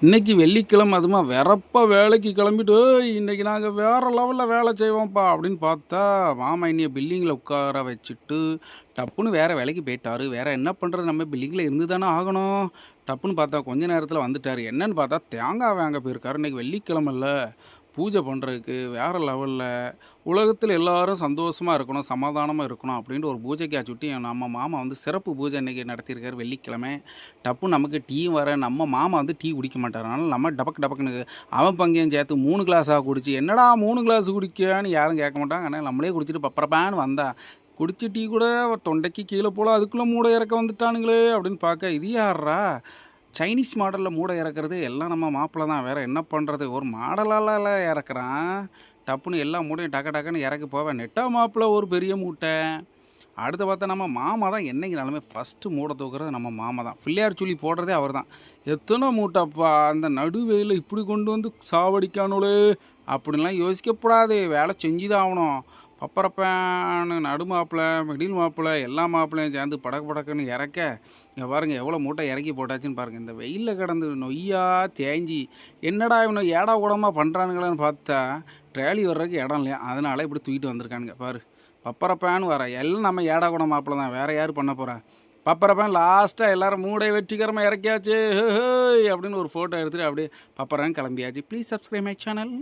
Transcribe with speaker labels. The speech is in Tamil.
Speaker 1: இன்னைக்கு வெள்ளிக்கிழமை அதுமா வெறப்பா வேலைக்கு கிளம்பிட்டு இன்னைக்கு நாங்கள் வேற லெவலில் வேலை செய்வோம்ப்பா அப்படின்னு பார்த்தா மாமா இன்னைய பில்டிங்கில் உட்கார வச்சுட்டு டப்புன்னு வேற வேலைக்கு போயிட்டாரு. வேற என்ன பண்ணுறது நம்ம பில்டிங்கில் இருந்து தானே ஆகணும். டப்புன்னு பார்த்தா கொஞ்ச நேரத்தில் வந்துட்டார். என்னன்னு பார்த்தா தேங்காய் வாங்க போயிருக்காரு. இன்னைக்கு வெள்ளிக்கிழமைல பூஜை பண்ணுறதுக்கு வேறு லெவலில் உலகத்தில் எல்லாரும் சந்தோஷமாக இருக்கணும் சமாதானமாக இருக்கணும் அப்படின்ட்டு ஒரு பூஜைக்கு சுட்டி நம்ம மாமா வந்து சிறப்பு பூஜை இன்றைக்கி நடத்தியிருக்காரு வெள்ளிக்கிழமை. டப்பு நமக்கு டீ வர நம்ம மாமா வந்து டீ குடிக்க மாட்டார். அதனால் நம்ம டபக்கு டபக்குன்னு அவன் பங்கையும் சேர்த்து மூணு கிளாஸாக குடிச்சு என்னடா மூணு கிளாஸ் குடிக்கான்னு யாரும் கேட்க மாட்டாங்க. ஆனால் நம்மளே குடிச்சிட்டு பப்பரப்பான்னு வந்தா குடிச்ச டீ கூட தொண்டைக்கு கீழே போல் அதுக்குள்ளே மூட இறக்க வந்துட்டானுங்களே அப்படின்னு பார்க்க இது யாரா சைனீஸ் மாடலில் மூட இறக்குறது எல்லாம் நம்ம மாப்பிள்ள தான். வேறு என்ன பண்ணுறது ஒரு மாடலால் இறக்குறான். டப்புன்னு எல்லா மூடையும் டக்கு டக்குன்னு இறக்கி போவேன் நெட்டா மாப்பிள்ள ஒரு பெரிய மூட்டை. அடுத்து பார்த்தா நம்ம மாமா தான் என்னைக்குனாலுமே ஃபஸ்ட்டு மூட தூக்குறது நம்ம மாமா தான். பிள்ளையார் சுழி போடுறதே அவர் தான். எத்தனை மூட்டைப்பா அந்த நடுவேயில் இப்படி கொண்டு வந்து சாவடிக்கானுளே அப்படின்லாம் யோசிக்கப்படாது வேலை செஞ்சு தான் ஆகணும். பப்பரப்பான்னு நடு மாப்பிள்ளை மிடில் மாப்பிள்ளை எல்லா மாப்பிள்ளையும் சேர்ந்து படக்கு படக்குன்னு இறக்க இங்கே பாருங்கள் எவ்வளோ மூட்டை இறக்கி போட்டாச்சுன்னு பாருங்கள் இந்த வெயிலில் கிடந்து நொய்யா தேஞ்சி என்னடா இவனை ஏடா கூடமாக பண்ணுறானுங்களேன்னு பார்த்தா ட்ராலி வர்றதுக்கு இடம் இல்லையா? அதனால இப்படி தூக்கிட்டு வந்திருக்கானுங்க. பாரு பப்பரப்பான்னு வர எல்லாம் நம்ம ஏடா கூட மாப்பிள்ளை தான் வேறு யார் பண்ண போகிறா பப்பரப்பேன் லாஸ்ட்டாக எல்லாரும் மூடை வெற்றிகரமாக இறக்கியாச்சு. ஹே, அப்படின்னு ஒரு ஃபோட்டோ எடுத்துகிட்டு அப்படியே பப்பரன் கிளம்பியாச்சு. Please subscribe my channel